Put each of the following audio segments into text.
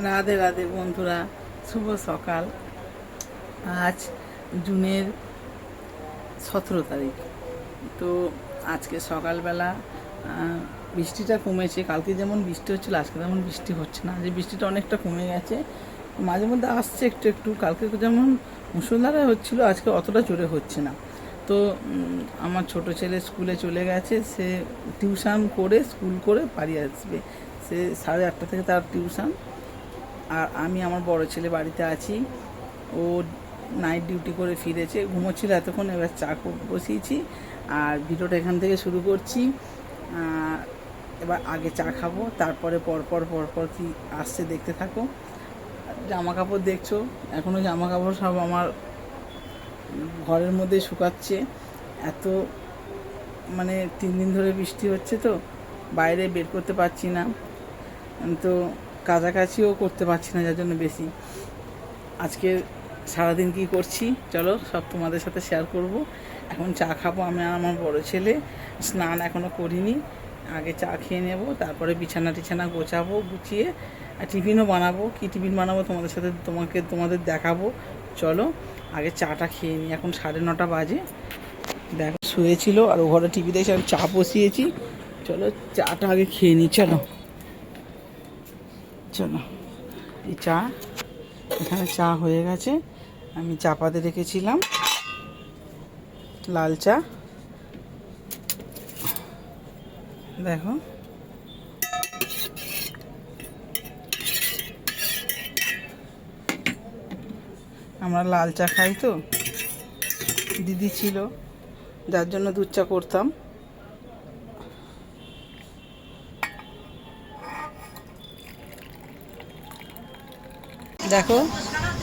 রাধে রাধে বন্ধুরা, শুভ সকাল। আজ জুনের সতেরো তারিখ। তো আজকে সকালবেলা বৃষ্টিটা কমেছে। কালকে যেমন বৃষ্টি হচ্ছিল, আজকে তেমন বৃষ্টি হচ্ছে না। যে বৃষ্টিটা অনেকটা কমে গেছে। মাঝে মধ্যে আসছে একটু একটু। কালকে যেমন মুসলধারা হচ্ছিল, আজকে অতটা জোরে হচ্ছে না। তো আমার ছোট ছেলে স্কুলে চলে গেছে। সে টিউশন করে, স্কুল করে বাড়ি আসবে। সে সাড়ে আটটা থেকে তার টিউশন। আর আমি আমার বড় ছেলে বাড়িতে আছি। ও নাইট ডিউটি করে ফিরেছে, ঘুমোচ্ছিল এতক্ষণ, এবার চা বসিয়েছি। আর ভিডিওটা এখান থেকে শুরু করছি। এবার আগে চা খাব, তারপরে পরপর পরপর কি আসছে দেখতে থাকো। জামা কাপড় দেখছ এখনও জামা কাপড় সব আমার ঘরের মধ্যে শুকাচ্ছে। এত মানে তিন দিন ধরে বৃষ্টি হচ্ছে তো, বাইরে বের করতে পারছি না। তো কাছাকাছিও করতে পারছি না, যার জন্য বেশি। আজকে সারাদিন কি করছি? চলো সব তোমাদের সাথে শেয়ার করব। এখন চা খাব আমি আর আমার বড় ছেলে। স্নান এখনও করিনি। আগে চা খেয়ে নেব, তারপরে বিছানা টিছানা গোছাবো, গুছিয়ে, আর টিফিনও বানাবো। কি টিফিন বানাবো তোমাদের সাথে তোমাকে, তোমাদের দেখাবো। চলো, আগে চাটা খেয়ে নিই। এখন সাড়ে নটা বাজে। দেখো, শুয়েছিল আর ও ঘরে টিভি দেখে আমি চা বসিয়েছি। চলো চাটা আগে খেয়ে নিই, চলো। চলো এই চা, এখানে চা হয়ে গেছে। আমি চা পাতে রেখেছিলাম। লাল চা। দেখো। আমরা লাল চা খাই তো। দিদি ছিল, যার জন্য দুধ চা করতাম। দেখো,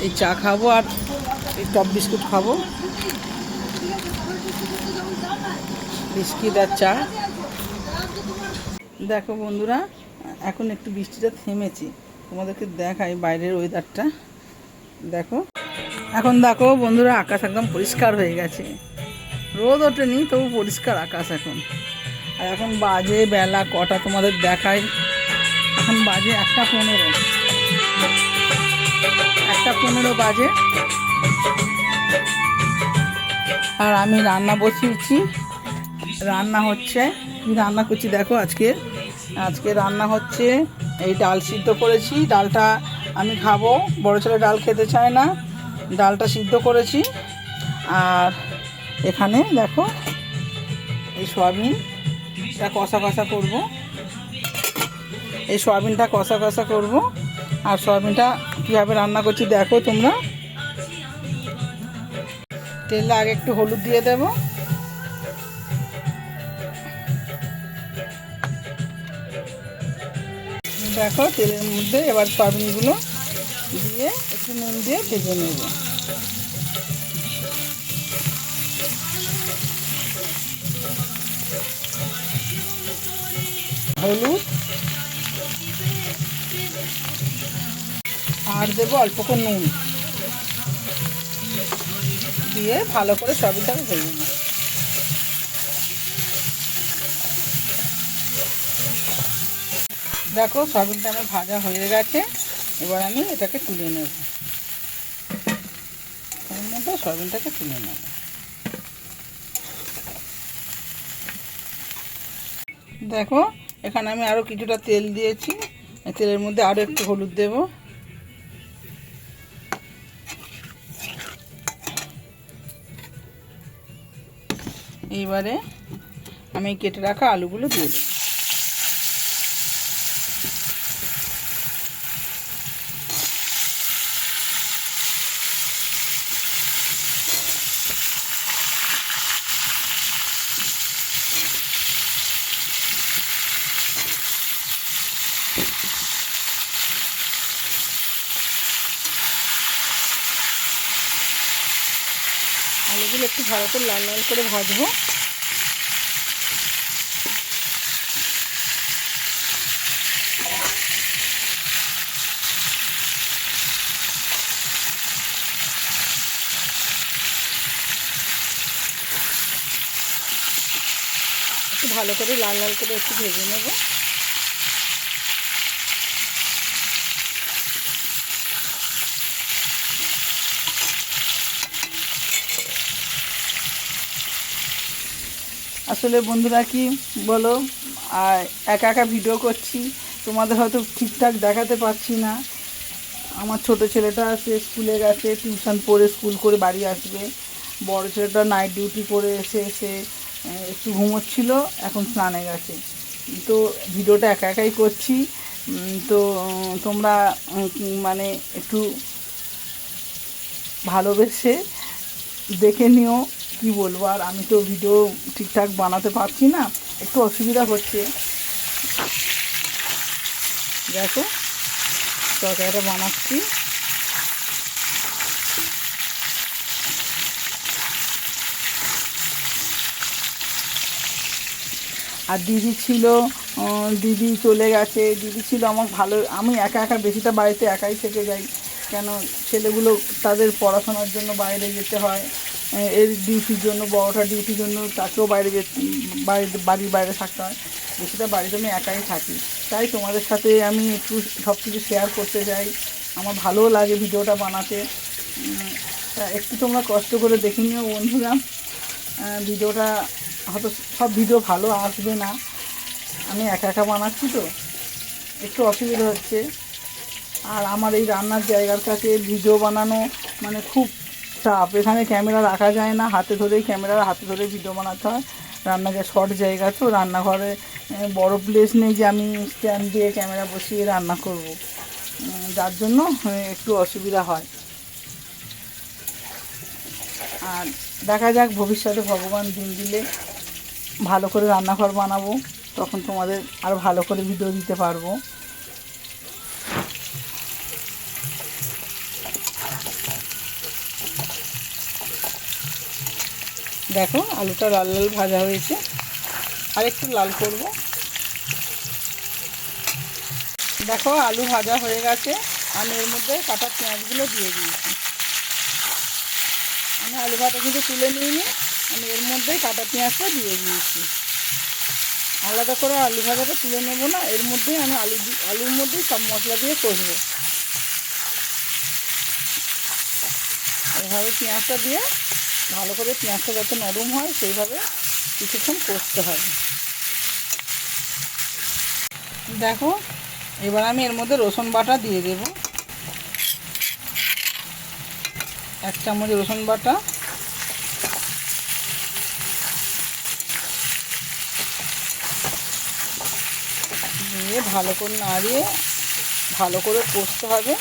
এই চা খাব আর এই টপ বিস্কুট খাব। বিস্কিট আর চা। দেখো বন্ধুরা, এখন একটু বৃষ্টিটা থেমেছি। তোমাদেরকে দেখাই বাইরের ওয়েদারটা দেখো, এখন দেখো বন্ধুরা, আকাশ একদম পরিষ্কার হয়ে গেছে। রোদ ওঠেনি, তবু পরিষ্কার আকাশ এখন। আর এখন বাজে বেলা কটা, তোমাদের দেখাই। এখন বাজে একটা পনেরো। একটা পনেরো বাজে। আর আমি রান্না বসিয়েছি। রান্না হচ্ছে রান্না করছি দেখো আজকে। আজকে রান্না হচ্ছে, এই ডাল সিদ্ধ করেছি। ডালটা আমি খাব, বড় ছেলে ডাল খেতে চায় না। ডালটা সিদ্ধ করেছি। আর এখানে দেখো, এই সয়াবিনটা কষা কষা করব। এই সয়াবিনটা কষা কষা করব। আর সয়াবিনটা কীভাবে রান্না করছি দেখো তোমরা। তেলে আগে একটু হলুদ দিয়ে দেবো। দেখো তেলের মধ্যে এবার সয়াবিনগুলো দিয়ে একটু নুন দিয়ে ভেজে নেব। হলুদ আর দেবো অল্প করে নুন। দিয়ে ভালো করে সয়াবিনটাকে ভেজে নেব। দেখো সয়াবিনটা আমার ভাজা হয়ে গেছে। এবার আমি এটাকে তুলে নেব। এর মধ্যে সয়াবিনটাকে তুলে নেব। দেখো, এখানে আমি আরও কিছুটা তেল দিয়েছি। তেলের মধ্যে আরও একটু হলুদ দেব। এইবারে আমি কেটে রাখা আলুগুলো দিয়ে দেবো আলুগুলো একটু ভালো করে লাল লাল করে ভাজবো। করে লাল লাল করে একটু ভেজে নেব। আসলে বন্ধুরা কি বলো? একা একা ভিডিও করছি, তোমাদের হয়তো ঠিকঠাক দেখাতে পারছি না। আমার ছোট ছেলেটা আছে স্কুলে গেছে, টিউশন পড়ে, স্কুল করে বাড়ি আসবে। বড় ছেলেটা নাইট ডিউটি করে এসে এসে একটু ঘুমোচ্ছিল, এখন স্নানে গেছে। তো ভিডিওটা একা একাই করছি তো তোমরা মানে একটু ভালোবেসে দেখে নিও কি বলব। আর আমি তো ভিডিও ঠিকঠাক বানাতে পারছি না, একটু অসুবিধা হচ্ছে। দেখো, তরকারিটা বানাচ্ছি। আর দিদি ছিল দিদি চলে গেছে। দিদি ছিল আমার ভালো, আমি একা একা বেশিটা বাড়িতে একাই থেকে যাই। কেন ছেলেগুলো তাদের পড়াশোনার জন্য বাইরে যেতে হয়। এর ডিউটির জন্য বড়টা ডিউটির জন্য তাকেও বাইরে বাইরে, বাড়ির বাইরে থাকতে হয়। বেশিটা বাড়িতে আমি একাই থাকি। তাই তোমাদের সাথে আমি একটু সব কিছু শেয়ার করতে চাই। আমার ভালোও লাগে ভিডিওটা বানাতে। একটু তোমরা কষ্ট করে দেখে নিও বন্ধুরা। ভিডিওটা হয়তো সব ভিডিও ভালো আসবে না। আমি একা একা বানাচ্ছি তো। একটু অসুবিধা হচ্ছে। আর আমার এই রান্নার জায়গার কাছে ভিডিও বানানো মানে খুব চাপ এখানে ক্যামেরা রাখা যায় না। হাতে ধরেই ক্যামেরা হাতে ধরে ভিডিও বানাতে হয়। রান্নাঘর শর্ট জায়গা তো, রান্নাঘরে বড় প্লেস নেই যে আমি স্ট্যান্ড দিয়ে ক্যামেরা বসিয়ে রান্না করব। যার জন্য একটু অসুবিধা হয়। আর দেখা যাক, ভবিষ্যতে ভগবান দিন দিলে ভালো করে রান্নাঘর বানাবো, তখন তোমাদের আর ভালো করে ভিডিও দিতে পারব। দেখো, আলুটা লাল লাল ভাজা হয়েছে। আর একটু লাল করব। দেখো, আলু ভাজা হয়ে গেছে। আমি এর মধ্যে কাটা পেঁয়াজগুলো দিয়ে দিয়েছি। আমি আলু ভাজা কিন্তু তুলে নিইনি। আমি এর মধ্যেই কাটা পেঁয়াজটা দিয়ে দিয়েছি। আলাদা করে আলু ভাজাটা তুলে নেব না, এর মধ্যেই আমি আলু আলুর মধ্যেই সব মশলা দিয়ে কষবো। এভাবে পেঁয়াজটা দিয়ে ভালো করে পেঁয়াজটা যাতে নরম হয়, সেইভাবে কিছুক্ষণ কষতে হবে। দেখো, এবার আমি এর মধ্যে রসুন বাটা দিয়ে দেব। এক চামচ রসুন বাটা। দিয়ে ভালো করে নাড়িয়ে ভালো করে কষতে হবে।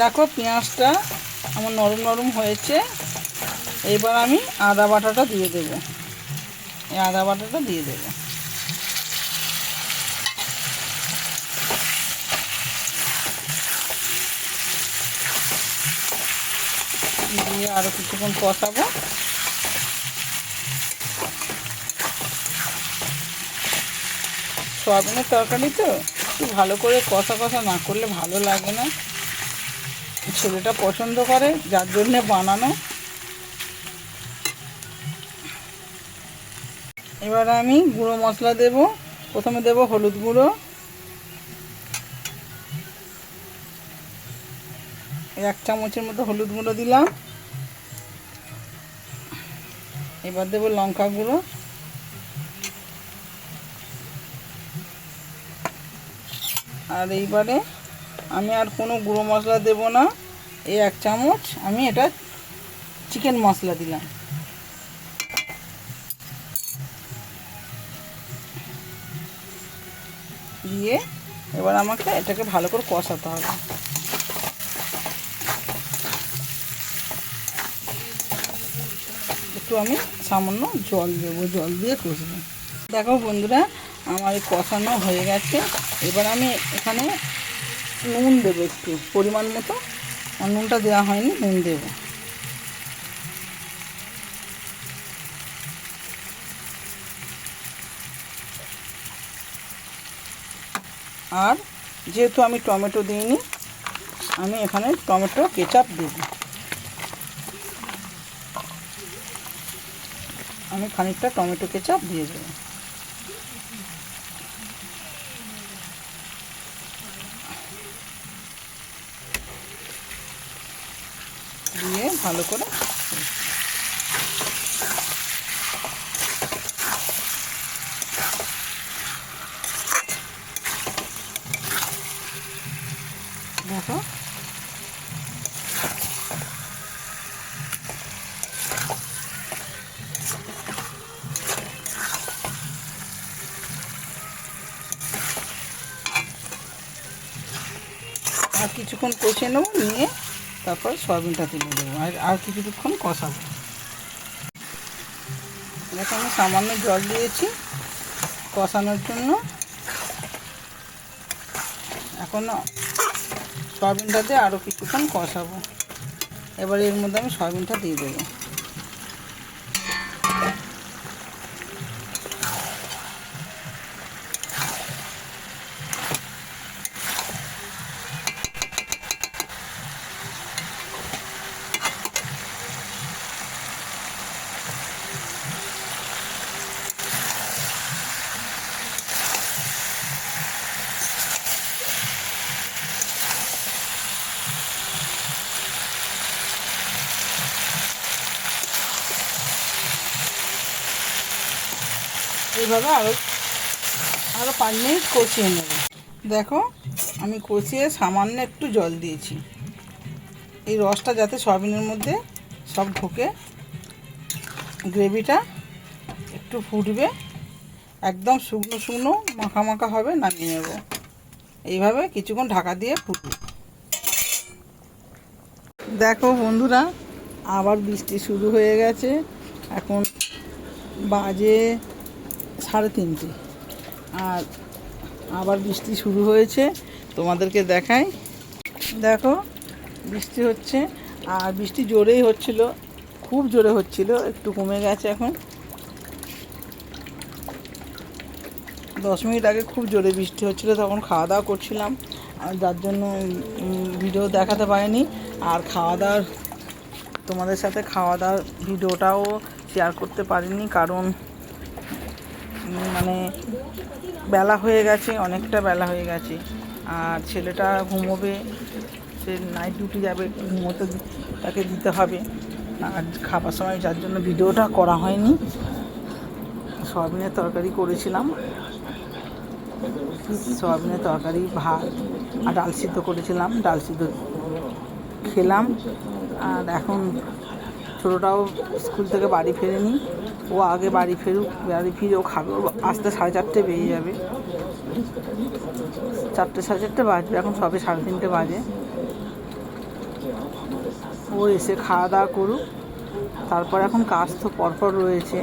দেখো পেঁয়াজটা আমার নরম নরম হয়েছে। এবার আমি আদা বাটাটা দিয়ে দেবো। এই আদা বাটাটা দিয়ে দেব। দিয়ে আরও কিছুক্ষণ কষাবো। সয়াবিনের তরকারি তো একটু ভালো করে কষা কষা না করলে ভালো লাগে না। ছেলেটা পছন্দ করে, যার জন্যে বানানো। এবার আমি গুঁড়ো মশলা দেব। প্রথমে দেব হলুদ গুঁড়ো। এক চামচের মতো হলুদ গুঁড়ো দিলাম। এবার দেব লঙ্কা গুঁড়ো। আর এইবারে আমি আর কোনো গুঁড়ো মশলা দেব না। এই এক চামচ আমি এটা চিকেন মশলা দিলাম। দিয়ে এবার আমাকে এটাকে ভালো করে কষাতে হবে। একটু আমি সামান্য জল দেবো, জল দিয়ে কষবো। দেখো বন্ধুরা, আমার কষানো হয়ে গেছে। এবার আমি এখানে নুন দেবো একটু, পরিমাণ মতো। আর নুনটা দেওয়া হয়নি, নুন দেবো। আর যেহেতু আমি টমেটো দিইনি, আমি এখানে টমেটো কেচাপ দেব। আমি খানিকটা টমেটো কেচাপ দিয়ে দেবো। দিয়ে ভালো করে কিছুক্ষণ কষে নেব, নিয়ে তারপর সয়াবিনটা তুলে দেবো আর আর কিছুক্ষণ কষাবো। দেখো আমি সামান্য জল দিয়েছি কষানোর জন্য। এখন সয়াবিনটাতে আরও কিছুক্ষণ কষাবো। এবার এর মধ্যে আমি সয়াবিনটা দিয়ে দেবো। এইভাবে আরও আরও পাঁচ মিনিট কষিয়ে নেব। দেখো, আমি কষিয়ে সামান্য একটু জল দিয়েছি। এই রসটা যাতে সয়াবিনের মধ্যে সব ঢোকে, গ্রেভিটা একটু ফুটবে, একদম শুকনো শুকনো, মাখা মাখা হবে, নামিয়ে নেব। এইভাবে কিছুক্ষণ ঢাকা দিয়ে ফুটবে। দেখো বন্ধুরা, আবার বৃষ্টি শুরু হয়ে গেছে। এখন বাজে সাড়ে তিনটে। আর আবার বৃষ্টি শুরু হয়েছে, তোমাদেরকে দেখাই। দেখো, বৃষ্টি হচ্ছে, আর বৃষ্টি জোরেই হচ্ছিল, খুব জোরে হচ্ছিল, একটু কমে গেছে এখন। দশ মিনিট আগে খুব জোরে বৃষ্টি হচ্ছিল, তখন খাওয়া দাওয়া করছিলাম। আর যার জন্য ভিডিও দেখাতে পারিনি। আর খাওয়া দাওয়ার তোমাদের সাথে খাওয়া দাওয়ার ভিডিওটাও শেয়ার করতে পারিনি, কারণ মানে বেলা হয়ে গেছে, অনেকটা বেলা হয়ে গেছে। আর ছেলেটা ঘুমোবে, সে নাইট ডিউটি যাবে, ঘুমোতে তাকে দিতে হবে। আর খাবার সময় যার জন্য ভিডিওটা করা হয়নি। সয়াবিনের তরকারি করেছিলাম। সয়াবিনের তরকারি, ভাত আর ডাল সিদ্ধ করেছিলাম। ডাল সিদ্ধ খেলাম। আর এখন ছোটোটাও স্কুল থেকে বাড়ি ফেরেনি। ও আগে বাড়ি ফেরুক, বাড়ি ফিরে ও খাবে। ও আসতে সাড়ে চারটে বেরিয়ে যাবে। চারটে, সাড়ে চারটে বাজবে, এখন সবে সাড়ে তিনটে বাজে। ও এসে খাওয়া দাওয়া করুক। তারপর এখন কাজ তো পরপর রয়েছে।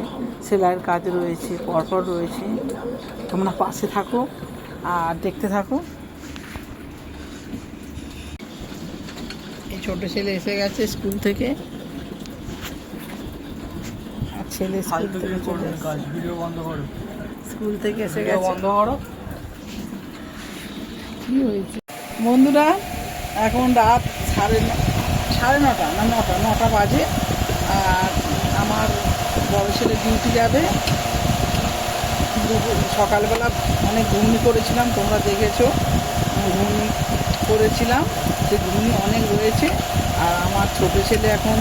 সেলাইয়ের কাজ রয়েছে, পরপর রয়েছে। তোমরা পাশে থাকো আর দেখতে থাকো। এই ছোটো ছেলে এসে গেছে স্কুল থেকে। ছেলে স্কুল থেকে চলে ভিডিও বন্ধ করো। স্কুল থেকে এসে গেছে। বন্ধ করো। কি হয়েছে? বন্ধুরা এখন রাত সাড়ে সাড়ে নটা না নটা নটা বাজে। আর আমার বড় ছেলে ডিউটি যাবে। সকালবেলা অনেক ঘুমনি করেছিলাম তোমরা দেখেছ। ঘুমনি করেছিলাম। সে ঘুমনি অনেক রয়েছে। আর আমার ছোট ছেলে এখন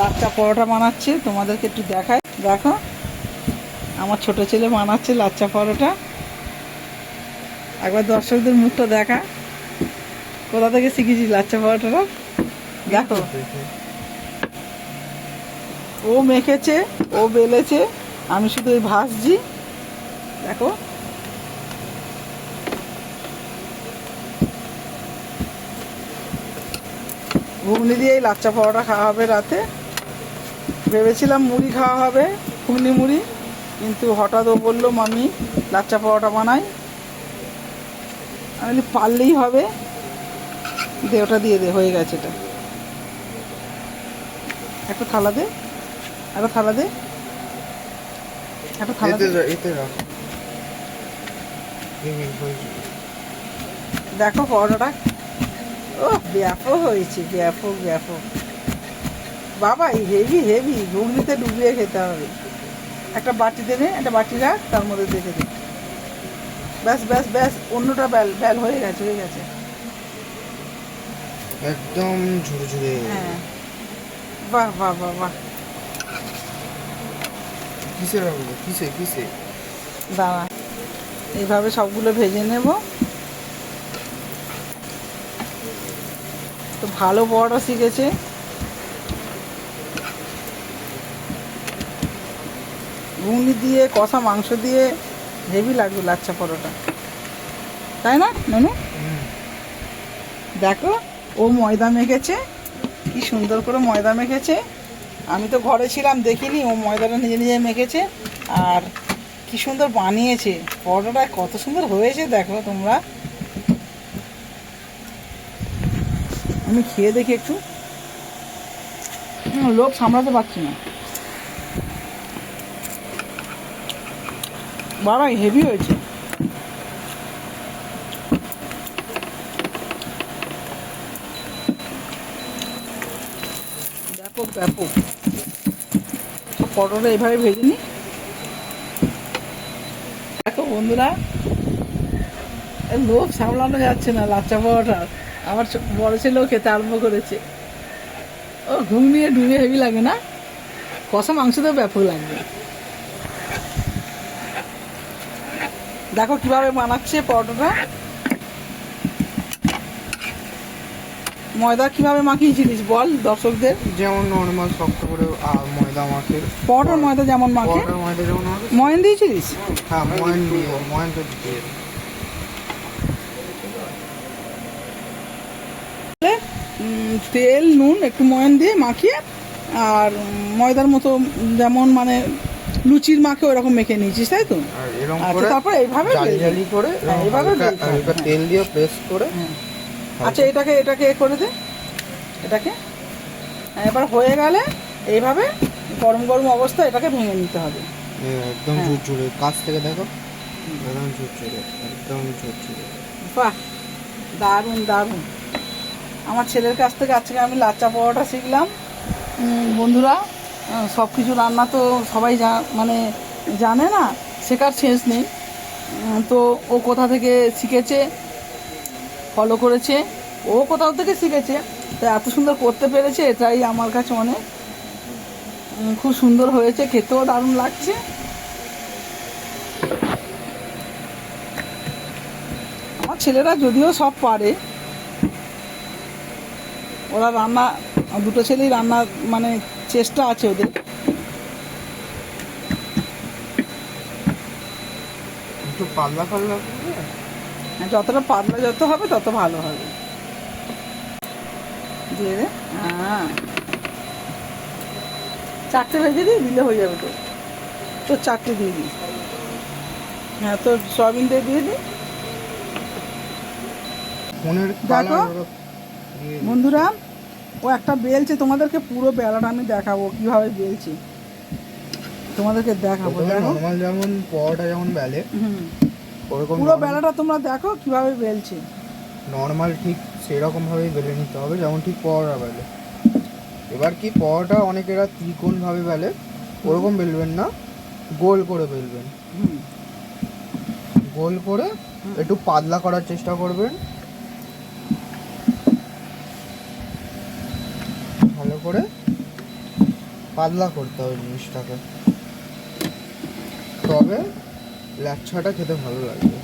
লাচ্চা পরোটা বানাচ্ছে, তোমাদেরকে একটু দেখায় দেখো, আমার ছোট ছেলে বানাচ্ছে লাচ্চা পরোটা। একবার দর্শকদের মুখটা দেখা। কোথা থেকে শিখেছি লাচ্চা পরোটাটা? দেখো। ও মেখেছে, ও বেলেছে, আমি শুধু ওই ভাসছি দেখো। ঘুগনি দিয়েই লাচ্চা পরোটা খাওয়া হবে রাতে। ভেবেছিলাম মুড়ি খাওয়া হবে ঘুগনি মুড়ি কিন্তু হঠাৎ ও বলল মামি লাচ্চা পরোটা বানাই। আমি পারলেই হবে। দে ওটা দিয়ে দে হয়ে গেছে এটা। একটা থালা দে একটা থালা দে একটা থালা দে। দেখো পরোটাটা। ও ব্যাপক হয়েছে ব্যাপক ব্যাপক। বাবা এই হেভি হেভি ঘুগনিতে ডুবিয়ে খেতে হবে। একটা বাটি দেবে একটা বাটি রাখ তার মধ্যে দেখে দে। ব্যাস ব্যাস ব্যাস অন্যটা ব্যাল ব্যাল হয়ে গেছে হয়ে গেছে। একদম ঝুড়ে হ্যাঁ। বাহ বাহ বাহ বাহ। কিসে রাখব কিসে কিসে? দাঁড়া এইভাবে সবগুলো ভেজে নেব। তো ভালো বড়টা শিখেছে। ঘুগনি দিয়ে, কষা মাংস দিয়ে হেভি লাগবে লাচ্ছা পরোটা। তাই না, ননু? দেখো, ও ময়দা মেখেছে, কি সুন্দর করে ময়দা মেখেছে। আমি তো ঘরে ছিলাম, দেখিনি, ও ময়দাটা নিজে নিজে মেখেছে। আর কি সুন্দর বানিয়েছে পরোটাটা কত সুন্দর হয়েছে, দেখো তোমরা। আমি খেয়ে দেখি একটু। লোভ সামলাতে পারছি না। বাবা হেভি হয়েছে। ব্যাপক ব্যাপক। পটলটা এভাবে ভেজে নি। দেখো বন্ধুরা লোভ সামলানো যাচ্ছে না লাচ্চা পরোটার আমার বড় ছেলেও খেতে আরম্ভ করেছে। ও ঘুম নিয়ে ডুবে হেভি লাগে না? কষা মাংস তো ব্যাপক লাগবে। দেখো কীভাবে বানাচ্ছে পরোটাটা। ময়দা কীভাবে মাখিয়েছিলিস বল দর্শকদের। যেমন নর্মাল শক্ত করে আ- ময়দা মাখে। পরোটার ময়দা যেমন মাখে। ময়দা যেমন মাখে। ময়ন দিয়েছিলিস? হ্যাঁ ময়ন দিয়ে ময়ন তো দিয়ে তেল নুন একটু ময়ন দিয়ে মাখিয়ে আর ময়দার মতো যেমন মানে লুচির মাখে ওরকম মেখে নিয়েছিস তাই তো? আর এরকম আচ্ছা করে তারপর এইভাবে জালি। জালি করে হ্যাঁ, এইভাবে হালকা। তেল দিয়ে প্রেস করে হ্যাঁ। আচ্ছা এটাকে এটাকে এ করে দে। এটাকে। হ্যাঁ, এবার হয়ে গেলে এইভাবে গরম গরম অবস্থা এটাকে ভেঙে নিতে হবে। একদম। ঝুরঝুরে। কাছ থেকে দেখো একদম ঝুরঝুরে একদম ঝুরঝুরে। বাহ দারুণ দারুণ। আমার ছেলের কাছ থেকে আজকে আমি লাচ্চা পরোটা শিখলাম। বন্ধুরা সব কিছু রান্না তো সবাই মানে জানে না। শেখার শেষ নেই। তো ও কোথা থেকে শিখেছে ফলো করেছে, ও কোথাও থেকে শিখেছে, তো এত সুন্দর করতে পেরেছে, এটাই আমার কাছে অনেক খুব সুন্দর হয়েছে, খেতেও দারুণ লাগছে। আমার ছেলেরা যদিও সব পারে, ওরা রান্না, দুটো ছেলেই রান্না মানে চেষ্টা আছে ওদের। পাতলা করে হ্যাঁ, যতটা পাতলা যত হবে তত ভালো হবে। দিয়ে দে হ্যাঁ। চারটে ভেজে দিই দিলে হয়ে যাবে তো। তোর চারটে দিয়ে দিই। হ্যাঁ তোর সয়াবিন দিয়ে দিয়ে দিই দেখো। দিয়ে। বন্ধুরা ও একটা বেলছে তোমাদেরকে পুরো বেলাটা আমি দেখাবো কীভাবে বেলছে। তোমাদেরকে দেখাবো দেখো। নর্মাল যেমন পরোটা যেমন বেলে হুম। ওরকম পুরো বেলাটা তোমরা দেখো কীভাবে বেলছে। নর্মাল ঠিক সেরকম ভাবেই বেলে নিতে হবে যেমন ঠিক পরোটা বেলে। এবার কি পরোটা অনেকেরা ত্রিকোণ ভাবে বেলে ওরকম বেলবেন না গোল করে বেলবেন। হুম। গোল করে একটু পাতলা করার চেষ্টা করবেন। ভালো করে পাতলা করতে হবে জিনিসটাকে। তবে লাচ্ছাটা খেতে ভালো লাগবে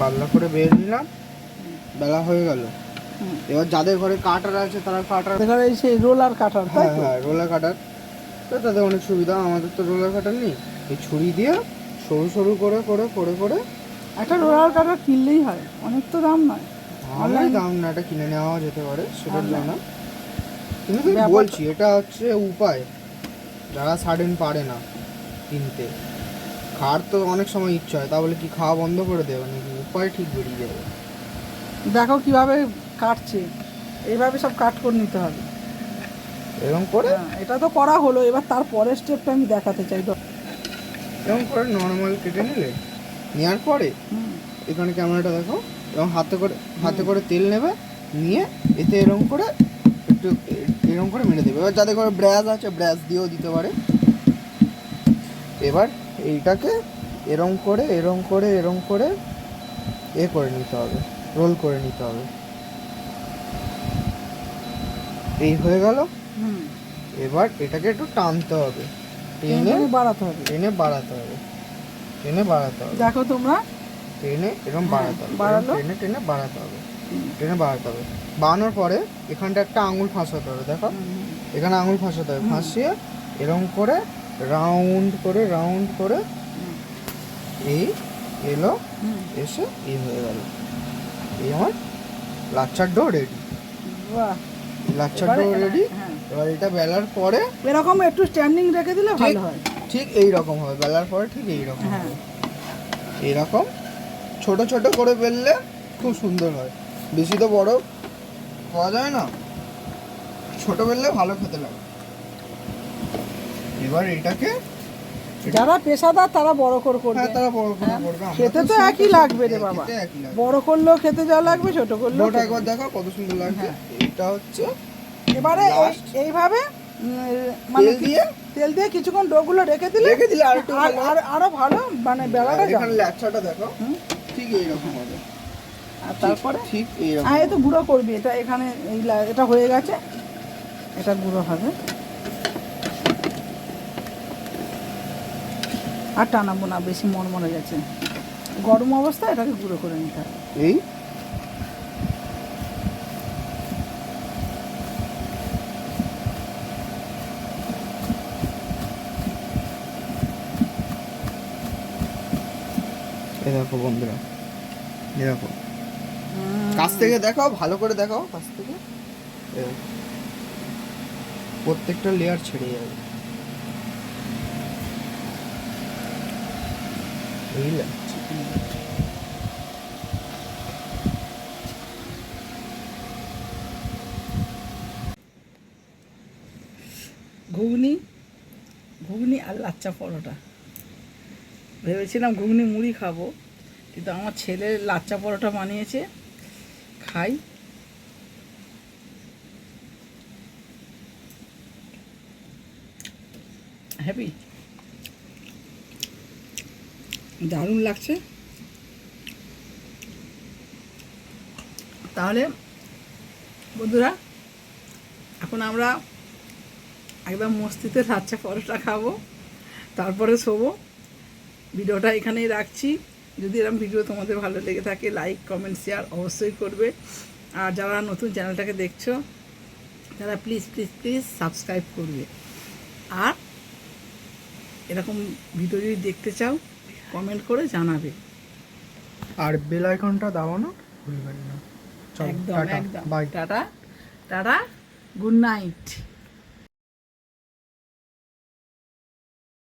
পাল্লা করে বের নিলাম বেলা হয়ে গেল। এবার যাদের ঘরে কাটার আছে তারা কাটার এখানে এই সেই রোলার কাটার হ্যাঁ হ্যাঁ রোলার কাটার। তো তাদের অনেক সুবিধা আমাদের তো রোলার কাটার নেই। এই ছুরি দিয়ে সরু সরু করে করে করে করে। একটা রোলার কাটার কিনলেই হয় অনেক তো দাম নয়। আমার দাম না এটা কিনে নেওয়া যেতে পারে সেটার? জন্য। কিন্তু আমি বলছি এটা হচ্ছে উপায়। যারা সাডেন পারে না কিনতে। খাওয়ার তো অনেক সময় ইচ্ছা হয় তাহলে কি খাওয়া বন্ধ করে দেবে নাকি? উপায় ঠিক বেরিয়ে যাবে। দেখো কীভাবে কাটছে। এইভাবে সব কাট করে নিতে হবে। এরকম করে? হ্যাঁ, এটা তো করা হলো এবার তার পরের স্টেপটা আমি দেখাতে চাই। তো এরকম করে নর্মাল কেটে নিলে নেওয়ার পরে হুম, এখানে ক্যামেরাটা দেখো এবং হাতে করে হাতে করে তেল নেবে নিয়ে এতে এরকম করে একটু এরকম করে মেরে দেবে। এবার যাদের করে ব্রাশ আছে ব্রাশ দিয়েও দিতে পারে। এবার এইটাকে এরম করে এরম করে এরম করে এ করে নিতে হবে রোল করে নিতে হবে। এই হয়ে গেল। হুম। এবার এটাকে একটু টানতে হবে। টেনে বাড়াতে হবে। টেনে বাড়াতে হবে। টেনে বাড়াতে হবে। দেখো তোমরা। টেনে এরকম বাড়াতে হবে। বাড়ালো? টেনে টেনে বাড়াতে হবে। টেনে বাড়াতে হবে। বাড়ানোর পরে এখানটা একটা আঙুল ফাঁসাতে হবে দেখো। এখানে আঙুল ফাঁসাতে হবে। ফাঁসিয়ে এরকম করে রাউন্ড করে রাউন্ড করে এই এলো এসে এই হয়ে গেল। এই আমার লাচ্চার ডো রেডি বাহ। লাচ্চার ডো রেডি হ্যাঁ। এবার এটা বেলার পরে এরকম একটু স্ট্যান্ডিং রেখে দিলে ভালো হয়। ঠিক এই রকম হবে বেলার পরে ঠিক এই রকম হ্যাঁ। হবে এইরকম। ছোট ছোট করে বেললে খুব সুন্দর হয়। বেশি তো বড় পাওয়া যায় না। ছোট বেললে ভালো খেতে লাগে। এবার এটাকে যারা পেশাদার তারা বড় করে করবে। হ্যাঁ তারা বড় করে করবে। খেতে তো একই লাগবে রে হ্যাঁ, বাবা। লাগবে। বড় করলেও খেতে যা লাগবে ছোট করলেও ওটা একবার দেখো কত সুন্দর লাগছে। এটা হচ্ছে এবারে। এইভাবে মানে দিয়ে? তেল দিয়ে কিছুক্ষণ ডোগুলো রেখে দিলে রেখে দিলে আর আর আর- ভালো মানে বেলাটা এখানে যাবে ল্যাচ্ছাটা দেখো। ঠিক এইরকম হবে। আর তারপরে? ঠিক এইরকম হ্যাঁ এই তো গুঁড়ো করবি এটা এখানে এই এটা হয়ে গেছে। এটা গুঁড়ো হবে। আর টানাবো না বেশি মরমরে গেছে। গরম অবস্থায় এটাকে গুঁড়ো করে নিতে হবে। এই? এ দেখো বন্ধুরা। এ দেখো। কাছ থেকে দেখাও ভালো করে দেখাও। কাছ থেকে? প্রত্যেকটা লেয়ার ছেড়ে যাবে। ঘুগনি? ঘুগনি আর লাচ্চা পরোটা। ভেবেছিলাম ঘুগনি মুড়ি খাব, কিন্তু আমার ছেলে লাচ্চা পরোটা বানিয়েছে, খাই। হ্যাপি দারুণ লাগছে। তাহলে, বন্ধুরা, এখন আমরা একদম মস্তিতে লাচ্চা পরোটা খাব, তারপরে শোবো। ভিডিওটা এখানেই রাখছি। যদি এরকম ভিডিও তোমাদের ভালো লেগে থাকে লাইক কমেন্ট শেয়ার অবশ্যই করবে। আর যারা নতুন চ্যানেলটাকে দেখছ তারা প্লিজ প্লিজ প্লিজ সাবস্ক্রাইব করবে। আর এরকম ভিডিও যদি দেখতে চাও কমেন্ট করে জানাবে। আর বেল আইকনটা দাও না ভুলবেন না। একদম একদম। Bye tata tata good night